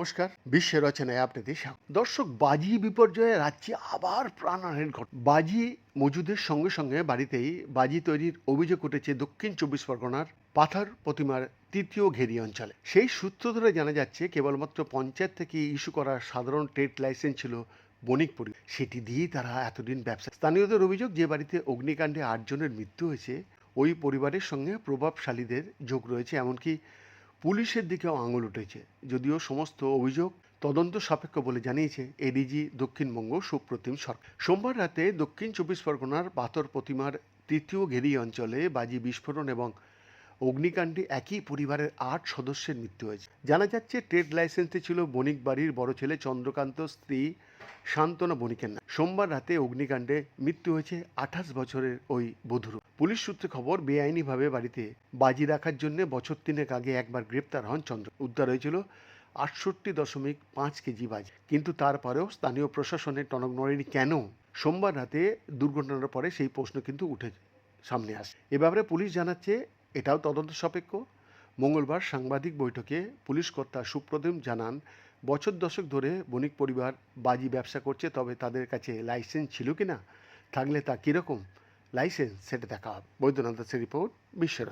নমস্কার, বিশ্ব রচনায় আপনাদের স্বাগত দর্শক, বাজি বিপর্যয়ে রাজ্যে আবার প্রাণহানির ঘট বাজি মজুদের সঙ্গে সঙ্গে বাড়িতেই বাজি তৈরির অভিযোগ উঠেছে দক্ষিণ চব্বিশ পরগনার পাথর প্রতিমার তৃতীয় ঘেরি অঞ্চলে। সেই সূত্র ধরে জানা যাচ্ছে, কেবলমাত্র পঞ্চায়েত থেকে ইস্যু করা সাধারণ ট্রেড লাইসেন্স ছিল বণিকপুরি। সেটি দিয়েই তারা এতদিন ব্যবসা স্থানীয়দের অভিযোগ, যে বাড়িতে অগ্নিকাণ্ডে আটজনের মৃত্যু হয়েছে ওই পরিবারের সঙ্গে প্রভাবশালীদের যোগ রয়েছে, এমনকি পুলিশের দিকেও আঙুল উঠেছে। যদিও সমস্ত অভিযোগ তদন্ত সাপেক্ষ বলে জানিয়েছে এডিজি দক্ষিণবঙ্গ সুপ্রতিম সরকার। সোমবার রাতে দক্ষিণ চব্বিশ পরগনার পাথর প্রতিমার তৃতীয় ঘেরি অঞ্চলে বাজি বিস্ফোরণ এবং অগ্নিকাণ্ডে একই পরিবারের আট সদস্যের মৃত্যু হয়েছে। জানা যাচ্ছে, ট্রেড লাইসেন্সে ছিল বণিক বাড়ির বড় ছেলে চন্দ্রকান্ত, স্ত্রী শান্তনা বণিকের নাম। সোমবার রাতে অগ্নিকাণ্ডে মৃত্যু হয়েছে আঠাশ বছরের ওই বধূর পুলিশ সূত্রে খবর, বেআইনিভাবে বাড়িতে বাজি রাখার জন্য বছর তিনেক আগে একবার গ্রেপ্তার হন চন্দ্র। উদ্ধার হয়েছিল আটষট্টি দশমিক পাঁচ কেজি বাজি। কিন্তু তারপরেও স্থানীয় প্রশাসনের টনক নড়েনি কেন? সোমবার রাতে দুর্ঘটনার পরে সেই প্রশ্ন কিন্তু উঠে সামনে আসে। এ ব্যাপারে পুলিশ জানাচ্ছে, এটাও তদন্ত সাপেক্ষ। মঙ্গলবার সাংবাদিক বৈঠকে পুলিশ কর্তা সুপ্রতিম জানান বছর দশক ধরে বণিক পরিবার বাজি ব্যবসা করছে, তবে তাদের কাছে লাইসেন্স ছিল কি না থাকলে তা কীরকম? লাইসেন্স সেটা দেখা বৈদ্যনাথ দাসের রিপোর্ট বিশ্বের